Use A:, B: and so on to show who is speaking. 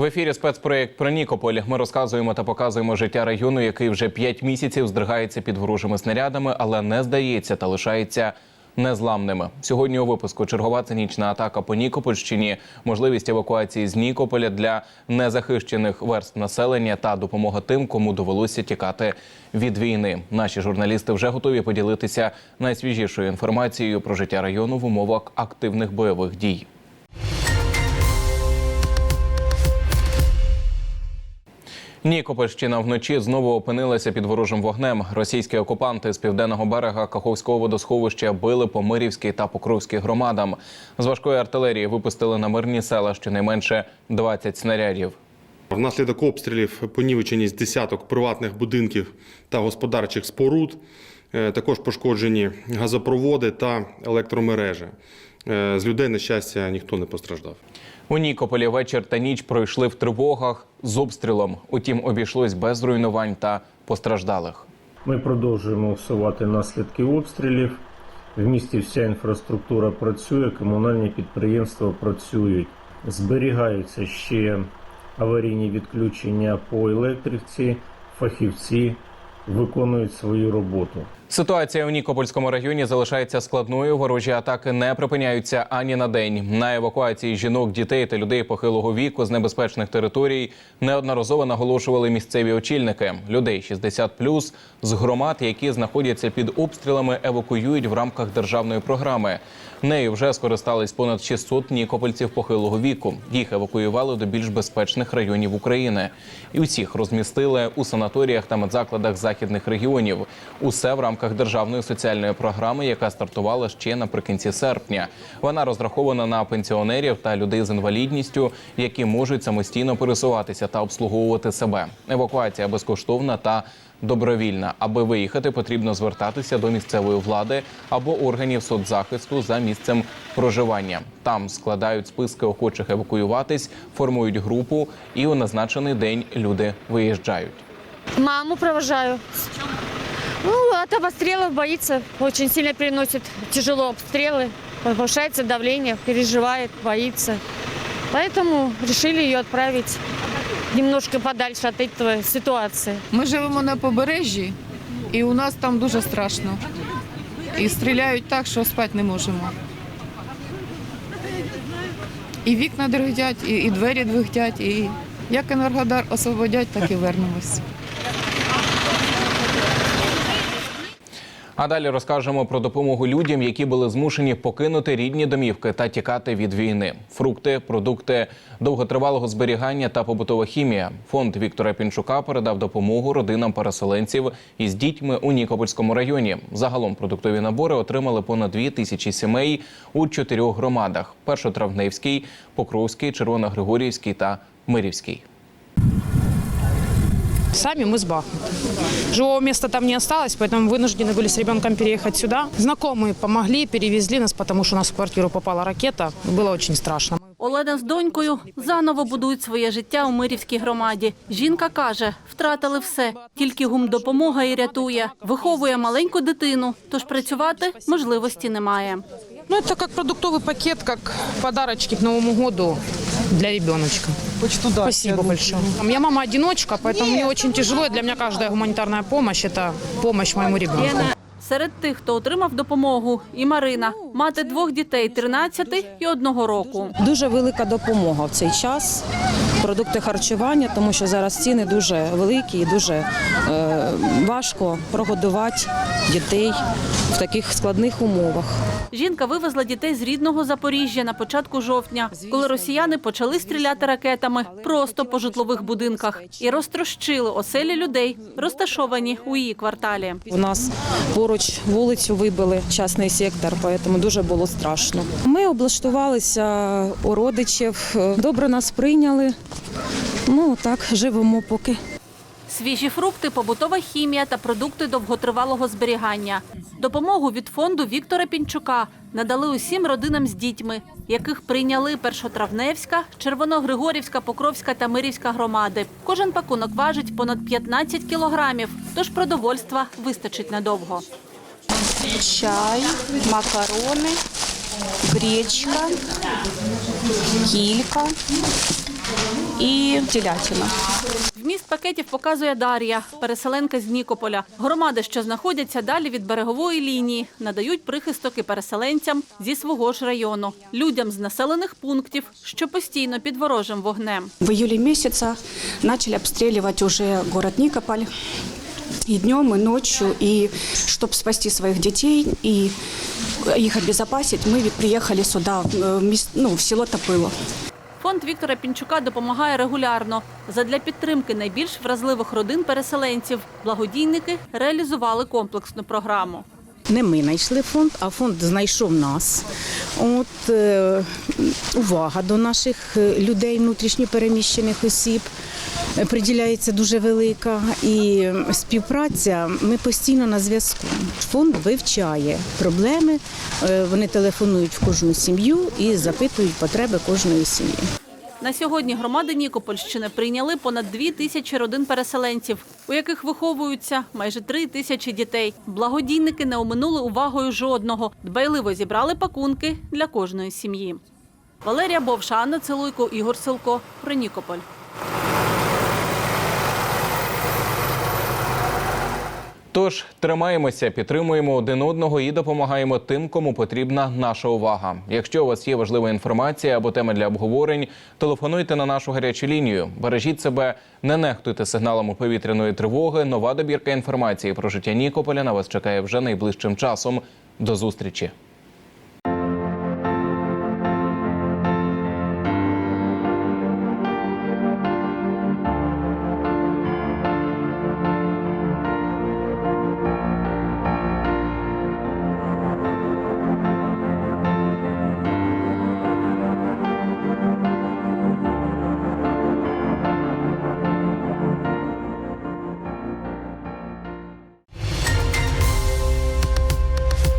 A: В ефірі спецпроєкт про Нікополь. Ми розказуємо та показуємо життя району, який вже п'ять місяців здригається під ворожими снарядами, але не здається та лишається незламними. Сьогодні у випуску чергова цинічна атака по Нікопольщині, можливість евакуації з Нікополя для незахищених верств населення та допомога тим, кому довелося тікати від війни. Наші журналісти вже готові поділитися найсвіжішою інформацією про життя району в умовах активних бойових дій. Нікопольщина вночі знову опинилася під ворожим вогнем. Російські окупанти з південного берега Каховського водосховища били по Мирівській та Покровській громадам. З важкої артилерії випустили на мирні села щонайменше 20 снарядів.
B: Внаслідок обстрілів понівечені з десяток приватних будинків та господарчих споруд. Е, Також пошкоджені газопроводи та електромережі. Е, З людей, на щастя, ніхто не постраждав.
A: У Нікополі вечір та ніч пройшли в тривогах з обстрілом. Утім, обійшлось без руйнувань та постраждалих.
C: Ми продовжуємо усувати наслідки обстрілів. В місті вся інфраструктура працює, комунальні підприємства працюють. Зберігаються ще аварійні відключення по електриці, фахівці виконують свою роботу.
A: Ситуація у Нікопольському районі залишається складною. Ворожі атаки не припиняються ані на день. На евакуації жінок, дітей та людей похилого віку з небезпечних територій неодноразово наголошували місцеві очільники. Людей 60+, з громад, які знаходяться під обстрілами, евакуюють в рамках державної програми. Нею вже скористались понад 600 нікопольців похилого віку. Їх евакуювали до більш безпечних районів України. І усіх розмістили у санаторіях та медзакладах західних регіонів. Усе в рамках державної соціальної програми, яка стартувала ще наприкінці серпня. Вона розрахована на пенсіонерів та людей з інвалідністю, які можуть самостійно пересуватися та обслуговувати себе. Евакуація безкоштовна та добровільна. Аби виїхати, потрібно звертатися до місцевої влади або органів соцзахисту за місцем проживання. Там складають списки охочих евакуюватись, формують групу, і у назначений день люди виїжджають.
D: Маму провожаю. Ну, от обстрелов боится, очень сильно переносит тяжело обстрелы, повышается давление, переживает, боится. Поэтому решили ее отправить немножко подальше от этой ситуации.
E: Ми живемо на побережжі, і у нас там дуже страшно. І стріляють так, що спати не можемо. І вікна дригтять, і, і двері двигтять, і як Енергодар освободять, так і вернемось.
A: А далі розкажемо про допомогу людям, які були змушені покинути рідні домівки та тікати від війни. Фрукти, продукти довготривалого зберігання та побутова хімія. Фонд Віктора Пінчука передав допомогу родинам переселенців із дітьми у Нікопольському районі. Загалом продуктові набори отримали понад дві тисячі сімей у чотирьох громадах: Першотравневський, Покровський, Червоногригорівський та Мирівський.
F: Сами мы с Бахмута. Живого места там не осталось, поэтому вынуждены были с ребенком переехать сюда. Знакомые помогли, перевезли нас, потому что у нас в квартиру попала ракета. Было очень страшно.
G: Олена з донькою заново будують своє життя у Мирівській громаді. Жінка каже, втратили все, тільки гумдопомога і рятує. Виховує маленьку дитину, тож працювати можливості немає.
F: Ну, это как продуктовый пакет, как подарочки к Новому году для ребеночка. Спасибо большое. Я мама-одиночка, поэтому мне очень тяжело. Для меня каждая гуманитарная помощь – это помощь моему ребенку.
G: Серед тих, хто отримав допомогу, і Марина, мати двох дітей 13 і одного року.
H: Дуже велика допомога в цей час. Продукти харчування, тому що зараз ціни дуже великі і дуже е, важко прогодувати дітей в таких складних умовах.
G: Жінка вивезла дітей з рідного Запоріжжя на початку жовтня, коли росіяни почали стріляти ракетами просто по житлових будинках і розтрощили оселі людей, розташовані у її кварталі.
H: У нас поруч вулицю вибили частний сектор, тому дуже було страшно. Ми облаштувалися у родичів, добре нас прийняли. Ну так, живемо поки.
G: Свіжі фрукти, побутова хімія та продукти довготривалого зберігання. Допомогу від фонду Віктора Пінчука надали усім родинам з дітьми, яких прийняли Першотравневська, Червоногригорівська, Покровська та Мирівська громади. Кожен пакунок важить понад 15 кілограмів, тож продовольства вистачить надовго.
I: Чай, макароны, гречка, килька, и телятина.
G: Вміст пакетів показує Дар'я, переселенка з Нікополя. Громади, що знаходяться далі від берегової лінії, надають прихисток і переселенцям зі свого ж району, людям з населених пунктів, що постійно під ворожим вогнем.
I: В июле месяце начали обстреливать уже город Никополь И днем, и ночью, и чтобы спасти своих детей и их обезопасить, мы ведь приехали сюда, в, э, мес- ну, в село Топыло.
G: Фонд Віктора Пінчука допомагає регулярно. Задля підтримки найбільш вразливих родин переселенців благодійники реалізували комплексну програму.
J: Не ми знайшли фонд, а фонд знайшов нас. От е, увага до наших е, людей, внутрішньопереміщених осіб е, приділяється дуже велика. І співпраця ми постійно на зв'язку. Фонд вивчає проблеми, вони телефонують в кожну сім'ю і запитують потреби кожної сім'ї.
G: На сьогодні громади Нікопольщини прийняли понад дві тисячі родин переселенців, у яких виховуються майже три тисячі дітей. Благодійники не оминули увагою жодного. Дбайливо зібрали пакунки для кожної сім'ї. Валерія Бовша, Анна Целуйко, Ігор Силко. Про Нікополь.
A: Тож тримаємося, підтримуємо один одного і допомагаємо тим, кому потрібна наша увага. Якщо у вас є важлива інформація або тема для обговорень, телефонуйте на нашу гарячу лінію. Бережіть себе, не нехтуйте сигналами повітряної тривоги. Нова добірка інформації про життя Нікополя на вас чекає вже найближчим часом. До зустрічі.